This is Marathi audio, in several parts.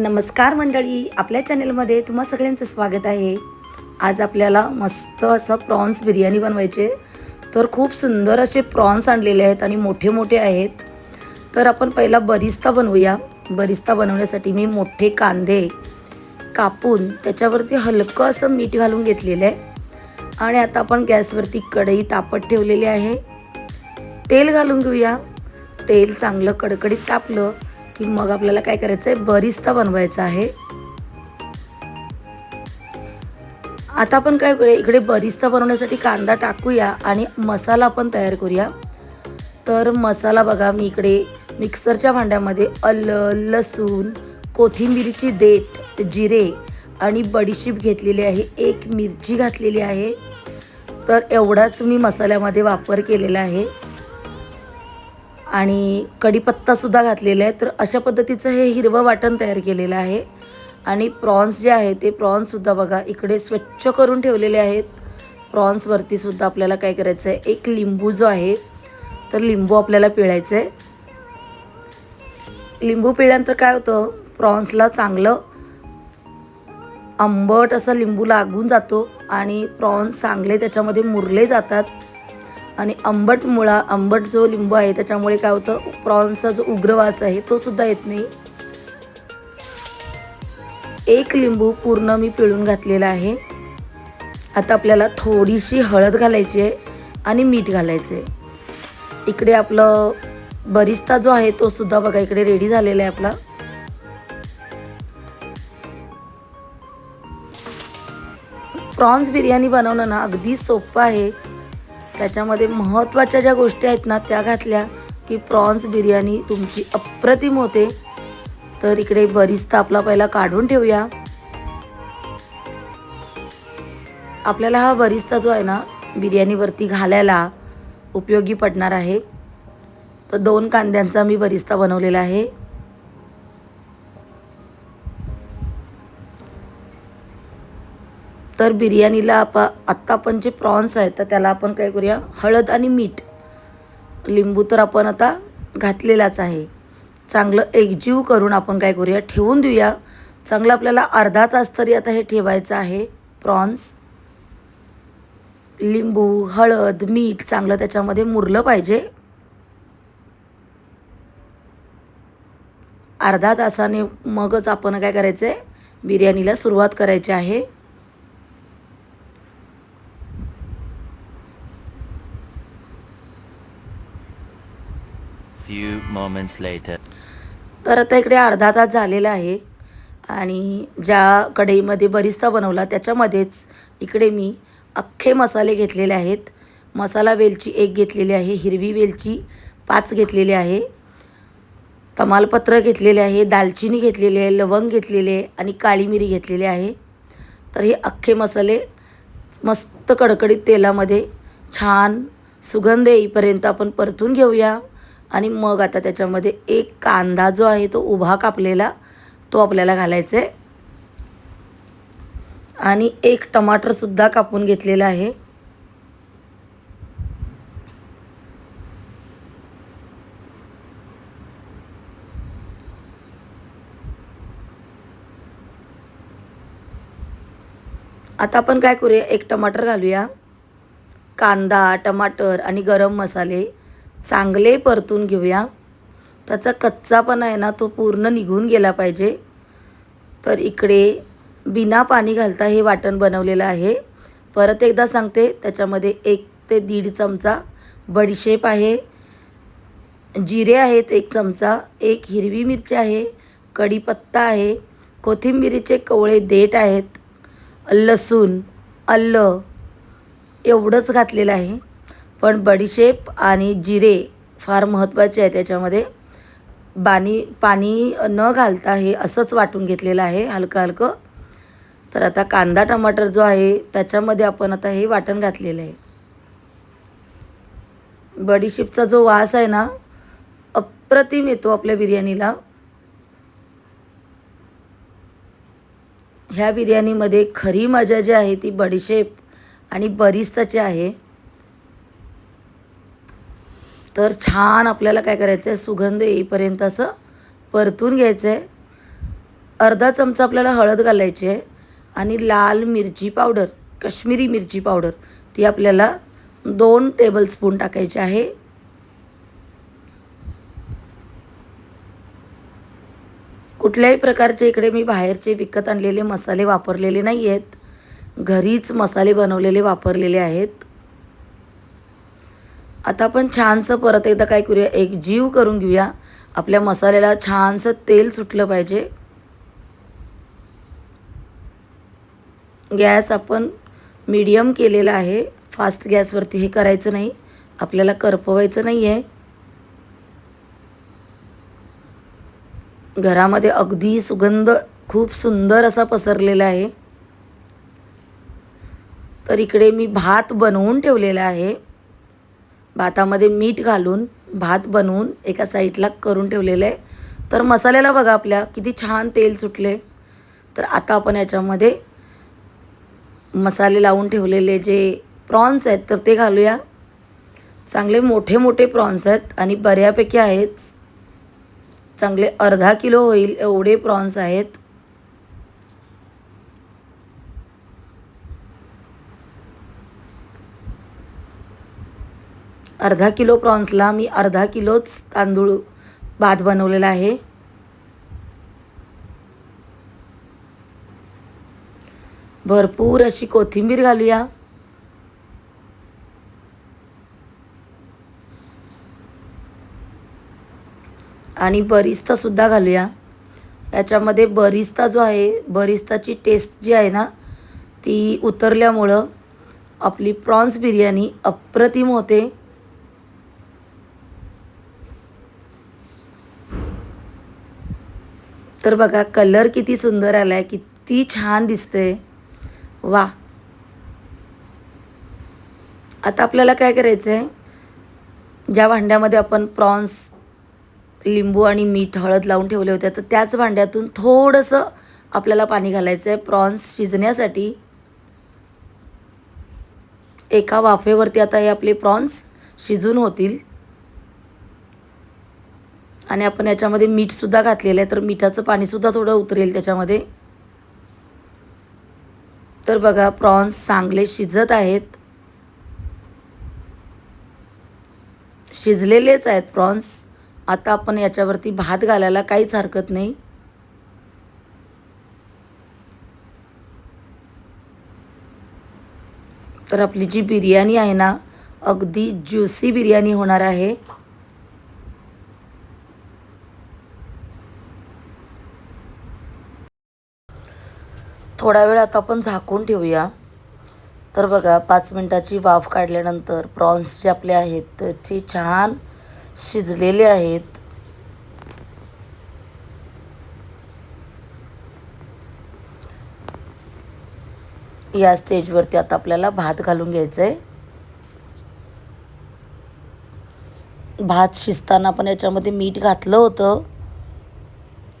नमस्कार मंडळी आपल्या चॅनलमध्ये तुम्हा सगळ्यांचं स्वागत आहे. आज आपल्याला मस्त असं प्रॉन्स बिर्याणी बनवायचे. तर खूप सुंदर असे प्रॉन्स आणलेले आहेत आणि मोठे मोठे आहेत. तर आपण पहिला बरिस्ता बनवूया. बरिस्ता बनवण्यासाठी मी मोठे कांदे कापून त्याच्यावरती हलकं असं मीठ घालून घेतलेलं आहे. आणि आता आपण गॅसवरती कढई तापत ठेवलेली आहे. तेल घालून घेऊया. तेल चांगलं कडकडीत तापलं. की मग आपल्याला काय करायचं आहे बरिस्ता बनवायचा आहे. आता आपण काय करूया? इकडे बरिस्ता बनवण्यासाठी कांदा टाकूया आणि मसाला आपण तयार करूया. तर मसाला बघा मी इकडे मिक्सरच्या भांड्यामध्ये अल लसूण कोथिंबिरीची देठ जिरे आणि बडीशीप घेतलेली आहे. एक मिरची घातलेली आहे. तर एवढाच मी मसाल्यामध्ये वापर केलेला आहे. आणि कढीपत्तासुद्धा घातलेला आहे. तर अशा पद्धतीचं हे हिरवं वाटण तयार केलेलं आहे. आणि प्रॉन्स जे आहे ते प्रॉन्ससुद्धा बघा इकडे स्वच्छ करून ठेवलेले आहेत. प्रॉन्सवरतीसुद्धा आपल्याला काय करायचं आहे एक लिंबू जो आहे तर लिंबू आपल्याला पिळायचं आहे लिंबू पिळल्यानंतर काय होतं प्रॉन्सला चांगलं आंबट असा लिंबू लागून जातो आणि प्रॉन्स चांगले त्याच्यामध्ये मुरले जातात. आणि आंबट मुळा आंबट जो लिंबू आहे त्याच्यामुळे काय होतं प्रॉन्सचा जो उग्रवास आहे तो सुद्धा येत नाही. एक लिंबू पूर्ण मी पिळून घातलेला आहे. आता आपल्याला थोडीशी हळद घालायची आहे आणि मीठ घालायचं आहे. इकडे आपलं बरिस्ता जो आहे तो सुद्धा बघा इकडे रेडी झालेला आहे आपला. प्रॉन्स बिर्याणी बनवणं ना अगदी सोपं आहे. त्याच्यामध्ये महत्त्वाच्या ज्या गोष्टी आहेत ना त्या घातल्या की प्रॉन्स बिर्याणी तुमची अप्रतिम होते. तर इकडे बरिस्ता आपला पहिला काढून ठेवूया. आपल्याला हा बरिस्ता जो आहे ना बिर्याणीवरती घालायला उपयोगी पडणार आहे. तर दोन कांद्यांचा मी बरिस्ता बनवलेला आहे. तर बिर्याणीला आपा आत्ता आपण जे प्रॉन्स आहेत तर त्याला आपण काय करूया? हळद आणि मीठ. लिंबू तर आपण आता घातलेलाच आहे. चांगलं एकजीव करून आपण काय करूया? ठेवून देऊया. चांगलं आपल्याला अर्धा तास तरी आता हे ठेवायचं आहे प्रॉन्स. लिंबू हळद मीठ चांगलं त्याच्यामध्ये मुरलं पाहिजे. अर्धा तासाने मगच आपण काय करायचं आहे बिर्याणीला सुरुवात करायची आहे. Few moments later. तर आता इकडे अर्धा तास झालेला आहे आणि ज्या कढईमध्ये बरिस्ता बनवला त्याच्यामध्येच इकडे मी अख्खे मसाले घेतलेले आहेत. मसाला वेलची एक घेतलेली आहे हिरवी वेलची पाच घेतलेली आहे तमालपत्र घेतलेले आहे दालचिनी घेतलेली आहे लवंग घेतलेले आहे आणि काळी मिरी घेतलेली आहे. तर हे अख्खे मसाले मस्त कडकडीत तेलामध्ये छान सुगंध येईपर्यंत आपण परतून घेऊया. आणि मग आता त्याच्यामध्ये एक कांदा जो आहे तो उभा कापलेला तो आपल्याला घालायचा आहे आणि एक टमाटरसुद्धा कापून घेतलेला आहे. आता आपण काय करूया? एक टमाटर घालूया. कांदा टमाटर आणि गरम मसाले चांगले परतून घेऊया. त्याचा कच्चापणा आहे ना तो पूर्ण निघून गेला पाहिजे. तर इकडे बिना पाणी घालता हे वाटण बनवलेलं आहे. परत एकदा सांगते त्याच्यामध्ये एक ते दीड चमचा बडीशेप आहे. जिरे आहेत एक चमचा एक हिरवी मिरची आहे कढीपत्ता आहे कोथिंबिरीचे कवळे देठ आहेत लसूण अल्लं एवढंच घातलेलं आहे. पण बडीशेप आणि जिरे फार महत्त्वाचे आहे त्याच्यामध्ये. बानी पाणी न घालता हे असंच वाटून घेतलेलं आहे हलकं हलकं. तर आता कांदा टमाटर जो आहे त्याच्यामध्ये आपण आता हे वाटण घातलेलं आहे. बडीशेपचा जो वास आहे ना अप्रतिम येतो आपल्या बिर्याणीला. ह्या बिर्याणीमध्ये खरी मजा जी आहे ती बडीशेप आणि बरिस्ताची आहे. तर छान आपल्याला काय करायचं आहे सुगंध येईपर्यंत असं परतून घ्यायचं आहे अर्धा चमचा आपल्याला हळद घालायची आहे आणि लाल मिरची पावडर कश्मीरी मिरची पावडर ती आपल्याला दोन टेबलस्पून टाकायची आहे. कुठल्याही प्रकारचे इकडे मी बाहेरचे विकत आणलेले मसाले वापरलेले नाही आहेत घरीच मसाले बनवलेले वापरलेले आहेत. आता आपण छानसं परत एकदा काय करूया? एक जीव करून घेऊया. आपल्या मसाल्याला छानसं तेल सुटलं पाहिजे. गॅस आपण मीडियम केलेला आहे. फास्ट गॅसवरती हे करायचं नाही. आपल्याला करपवायचं नाही आहे घरामध्ये अगदी सुगंध खूप सुंदर असा पसरलेला आहे. तर इकडे मी भात बनवून ठेवलेला आहे. भातामध्ये मीठ घालून भात बनवून एका साईडला करून ठेवलेलं आहे. तर मसाल्याला बघा आपल्या किती छान तेल सुटले. तर आता आपण याच्यामध्ये मसाले लावून ठेवलेले जे प्रॉन्स आहेत तर ते घालूया. चांगले मोठे मोठे प्रॉन्स आहेत आणि बऱ्यापैकी आहेच. चांगले अर्धा किलो होईल एवढे प्रॉन्स आहेत. अर्धा किलो प्रॉन्सला मी अर्धा किलोच तांदूळ भात बनवलेला आहे. भरपूर अशी कोथिंबीर घालूया. आणि बरिस्तासुद्धा घालूया. याच्यामध्ये बरिस्ता जो आहे बरिस्ताची टेस्ट जी आहे ना ती उतरल्यामुळं आपली प्रॉन्स बिर्याणी अप्रतिम होते. तर बघा कलर किती सुंदर आला आहे किती छान दिसते वा आता आपल्याला काय करायचं आहे ज्या भांड्यामध्ये आपण प्रॉन्स लिंबू आणि मीठ हळद लावून ठेवले होते तर त्याच भांड्यातून थोडंसं आपल्याला पाणी घालायचं आहे प्रॉन्स शिजण्यासाठी. एका वाफेवरती आता हे आपले प्रॉन्स शिजून होतील. आणि आपण याच्यामध्ये मीठसुद्धा घातलेलं आहे तर मिठाचं पाणीसुद्धा थोडं उतरेल त्याच्यामध्ये. तर बघा प्रॉन्स चांगले शिजत आहेत. शिजलेलेच आहेत प्रॉन्स. आता आपण याच्यावरती भात घालायला काहीच हरकत नाही. तर आपली जी बिर्याणी आहे ना अगदी ज्युसी बिर्याणी होणार आहे. थोडा वेळ आता आपण झाकून ठेवूया. तर बघा पाच मिनटाची वाफ काढल्यानंतर प्रॉन्स जे आपले आहेत तर ते छान शिजलेले आहेत. या स्टेजवरती आता आपल्याला भात घालून घ्यायचं आहे भात शिजताना पण याच्यामध्ये मीठ घातलं होतं.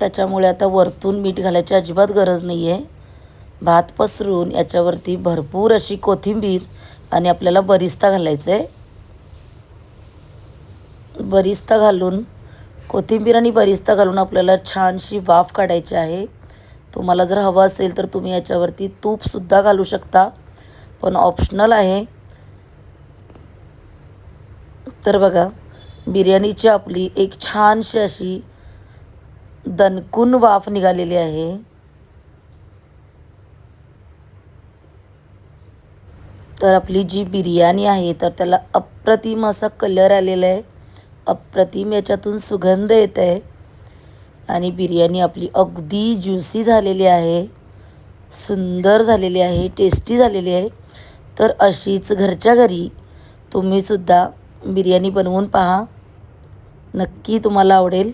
त्याच्यामुळे आता वरतून मीठ घालायची अजिबात गरज नाही आहे भात पसरून याच्यावरती भरपूर अशी कोथिंबीर आणि आपल्याला बरिस्ता घालायचं आहे बरिस्ता घालून कोथिंबीर आणि बरिस्ता घालून आपल्याला छानशी वाफ काढायची आहे. तुम्हाला जर हवं असेल तर तुम्ही याच्यावरती तूपसुद्धा घालू शकता. पण ऑप्शनल आहे. तर बघा बिर्याणीची आपली एक छानशी अशी दणकून वाफ निघालेली आहे. तर आपली जी बिर्याणी आहे तर त्याला अप्रतिम असा कलर आलेला आहे. अप्रतिम याच्यातून सुगंध येत आहे आणि बिर्याणी आपली अगदी ज्युसी झालेली आहे. सुंदर झालेली आहे टेस्टी झालेली आहे. तर अशीच घरच्या घरी तुम्हीसुद्धा बिर्याणी बनवून पहा. नक्की तुम्हाला आवडेल.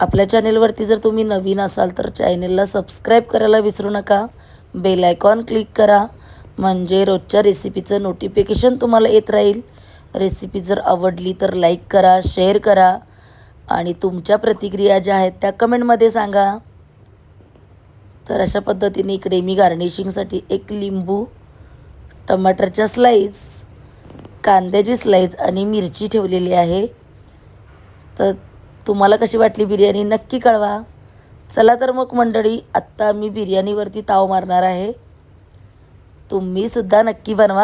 आपल्या चॅनेलवरती जर तुम्ही नवीन असाल तर चॅनेलला सबस्क्राईब करायला विसरू नका. बेल आयकॉन क्लिक करा. म्हणजे रोजच्या रेसिपीचं नोटिफिकेशन तुम्हाला येत राहील. रेसिपी जर आवडली तर लाईक करा शेअर करा. आणि तुमच्या प्रतिक्रिया ज्या आहेत त्या कमेंटमध्ये सांगा. तर अशा पद्धतीने इकडे मी गार्निशिंगसाठी एक लिंबू टमाटरच्या स्लाईस कांद्याची स्लाईस आणि मिरची ठेवलेली आहे. तर तुम्हाला कशी वाटली बिर्याणी नक्की कळवा. चला तर मग मंडळी आत्ता मी बिर्याणीवरती ताव मारणार आहे. तुम्ही सुद्धा नक्की बनवा.